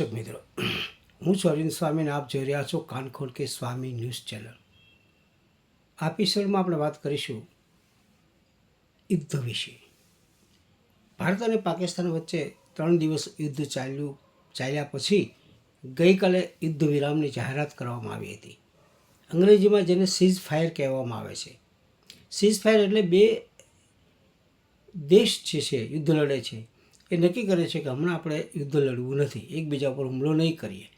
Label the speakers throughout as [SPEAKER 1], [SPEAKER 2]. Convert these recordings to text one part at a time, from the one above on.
[SPEAKER 1] દર્શક મિત્રો. હું અરવિંદ સ્વામીને આપ જોઈ રહ્યા છો કાનખોડ કે સ્વામી ન્યૂઝ ચેનલ. આ એપિસોડમાં આપણે વાત કરીશું યુદ્ધ વિશે. ભારત અને પાકિસ્તાન વચ્ચે ત્રણ દિવસ યુદ્ધ ચાલ્યું, ચાલ્યા પછી ગઈકાલે યુદ્ધ વિરામની જાહેરાત કરવામાં આવી હતી. અંગ્રેજીમાં જેને સીઝ ફાયર કહેવામાં આવે છે. સીઝ ફાયર એટલે બે દેશ જે છે, યુદ્ધ લડે છે. એ નક્કી કરે છે કે હમણાં આપણે યુદ્ધ લડવું નથી, એકબીજા પર હુમલો નહીં કરીએ.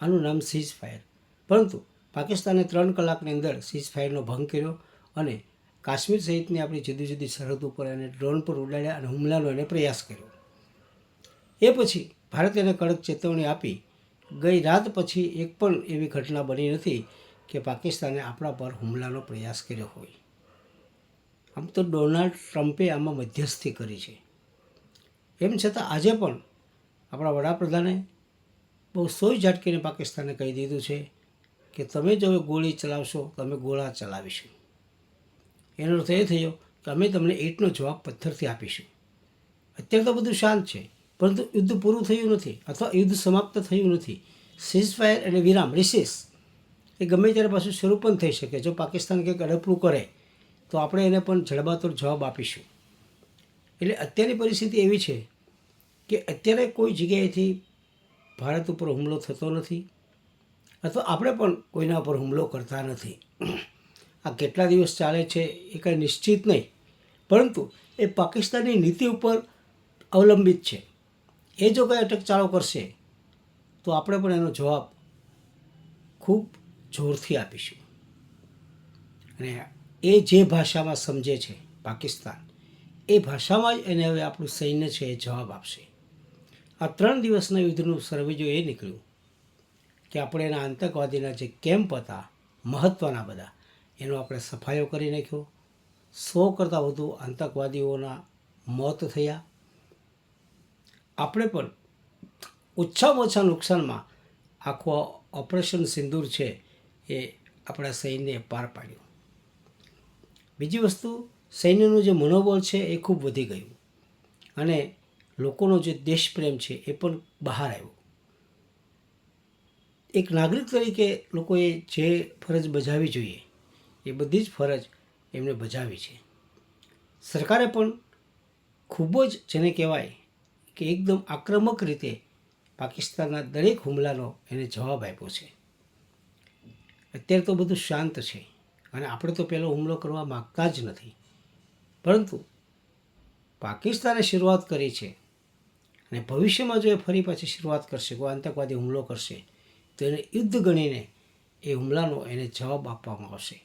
[SPEAKER 1] આનું નામ સીઝ ફાયર પરંતુ પાકિસ્તાને ત્રણ કલાકની અંદર સીઝ ફાયરનો ભંગ કર્યો અને કાશ્મીર સહિતની આપણી જુદી જુદી સરહદ ઉપર એને ડ્રોન પર ઉડાડ્યા અને હુમલાનો એને પ્રયાસ કર્યો. એ પછી ભારતે એને કડક ચેતવણી આપી. ગઈ રાત પછી એક પણ એવી ઘટના બની નથી કે પાકિસ્તાને આપણા પર હુમલાનો પ્રયાસ કર્યો હોય. આમ તો ડોનાલ્ડ ટ્રમ્પે આમાં મધ્યસ્થી કરી છે. એમ છતાં આજે પણ આપણા વડાપ્રધાને બહુ સોય ઝાટકીને પાકિસ્તાને કહી દીધું છે કે તમે જો ગોળી ચલાવશો તો અમે ગોળા ચલાવીશું. એનો અર્થ એ થયો કે અમે તમને ઈંટનો જવાબ પથ્થરથી આપીશું. અત્યારે તો બધું શાંત છે, પરંતુ યુદ્ધ પૂરું થયું નથી અથવા યુદ્ધ સમાપ્ત થયું નથી. સીઝ ફાયર એટલે વિરામ રિસીસ એ ગમે ત્યારે પાછું શરૂ પણ થઈ શકે. જો પાકિસ્તાન કંઈક અડપલું કરે, તો આપણે એને પણ જડબાતોડ જવાબ આપીશું. એટલે અત્યારની પરિસ્થિતિ એવી છે કે અત્યારે કોઈ જગ્યાએથી ભારત ઉપર હુમલો થતો નથી અથવા આપણે પણ કોઈના ઉપર હુમલો કરતા નથી. આ કેટલા દિવસ ચાલે છે એ કાંઈ નિશ્ચિત નહીં. પરંતુ એ પાકિસ્તાનની નીતિ ઉપર અવલંબિત છે. એ જો કંઈ અટકચાળો કરશે, તો આપણે પણ એનો જવાબ ખૂબ જોરથી આપીશું. અને એ જે ભાષામાં સમજે છે પાકિસ્તાન, એ ભાષામાં જ એને હવે આપણું સૈન્ય છે એ જવાબ આપશે. આ ત્રણ દિવસના યુદ્ધનું સર્વેજો એ નીકળ્યું કે આપણે એના આતંકવાદીના જે કેમ્પ હતા મહત્ત્વના બધા, એનો આપણે સફાયો કરી નાખ્યો. સો કરતાં વધુ આતંકવાદીઓના મોત થયા. આપણે પણ ઓછામાં ઓછા નુકસાનમાં આખો ઓપરેશન સિંદૂર છે એ આપણા સૈન્યએ પાર પાડ્યું. બીજી વસ્તુ, સૈન્યનું જે મનોબળ છે એ ખૂબ વધી ગયું. અને લોકોનો જે દેશપ્રેમ છે એ પણ બહાર આવ્યો. એક નાગરિક તરીકે લોકોએ જે ફરજ બજાવવી જોઈએ, એ બધી જ ફરજ એમણે બજાવી છે. સરકારે પણ ખૂબ જ જેને કહેવાય કે એકદમ આક્રમક રીતે પાકિસ્તાનના દરેક હુમલાનો એને જવાબ આપ્યો છે. અત્યારે તો બધું શાંત છે અને આપણે તો પહેલો હુમલો કરવા માગતા જ નથી. પરંતુ પાકિસ્તાને શરૂઆત કરી છે અને ભવિષ્યમાં જો એ ફરી પાછી શરૂઆત કરશે, કોઈ આતંકવાદી હુમલો કરશે, તો એને યુદ્ધ ગણીને એ હુમલાનો એને જવાબ આપવામાં આવશે.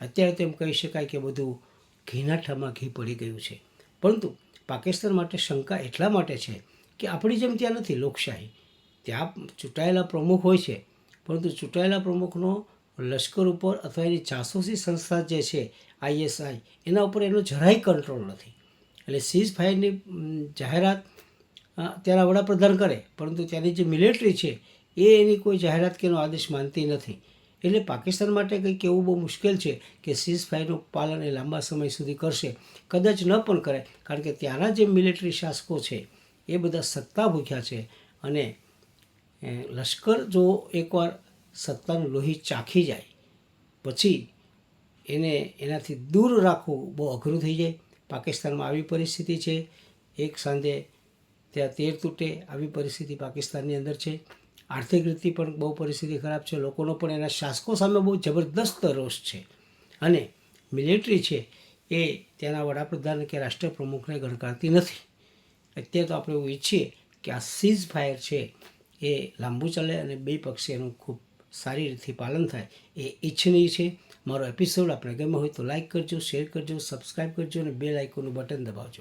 [SPEAKER 1] અત્યારે તો એમ કહી શકાય કે બધું ઘીનાઠામાં ઘી પડી ગયું છે. પરંતુ પાકિસ્તાન માટે શંકા એટલા માટે છે કે આપણી જેમ ત્યાં નથી લોકશાહી. ત્યાં ચૂંટાયેલા પ્રમુખ હોય છે, પરંતુ ચૂંટાયેલા પ્રમુખનો લશ્કર ઉપર અથવા એની જાસૂસી સંસ્થા જે છે આઈએસઆઈ એના ઉપર એનો જરાય કંટ્રોલ નથી. એટલે સીઝ ફાયરની જાહેરાત ત્યાંના વડાપ્રધાન કરે, પરંતુ ત્યાંની જે મિલિટરી છે, એ એની કોઈ જાહેરાત કે એનો આદેશ માનતી નથી. એટલે પાકિસ્તાન માટે કંઈક એવું બહુ મુશ્કેલ છે કે સીઝ ફાયરનું પાલન એ લાંબા સમય સુધી કરશે. કદાચ ન પણ કરે, કારણ કે ત્યાંના જે મિલિટરી શાસકો છે, એ બધા સત્તા ભૂખ્યા છે. અને લશ્કર જો એકવાર સત્તાનું લોહી ચાખી જાય, પછી એને એનાથી દૂર રાખવું બહુ અઘરું થઈ જાય. પાકિસ્તાનમાં આવી પરિસ્થિતિ છે. એક સાંજે ત્યાં તેર તૂટે આવી પરિસ્થિતિ પાકિસ્તાનની અંદર છે. આર્થિક રીતે પણ બહુ પરિસ્થિતિ ખરાબ છે. લોકોનો પણ એના શાસકો સામે બહુ જબરદસ્ત રોષ છે. અને મિલિટરી છે એ ત્યાંના વડાપ્રધાન કે રાષ્ટ્રપ્રમુખને ગણકારતી નથી. અત્યારે તો આપણે એવું ઈચ્છીએ કે આ સીઝ ફાયર છે એ લાંબુ ચાલે અને બે પક્ષે એનું ખૂબ સારી રીતે પાલન થાય એ ઈચ્છનીય છે. મારો એપિસોડ આપણે ગમ્યો હોય તો લાઈક કરજો શેર કરજો સબસ્ક્રાઈબ કરજો અને બે લાઇકોનું બટન દબાવજો.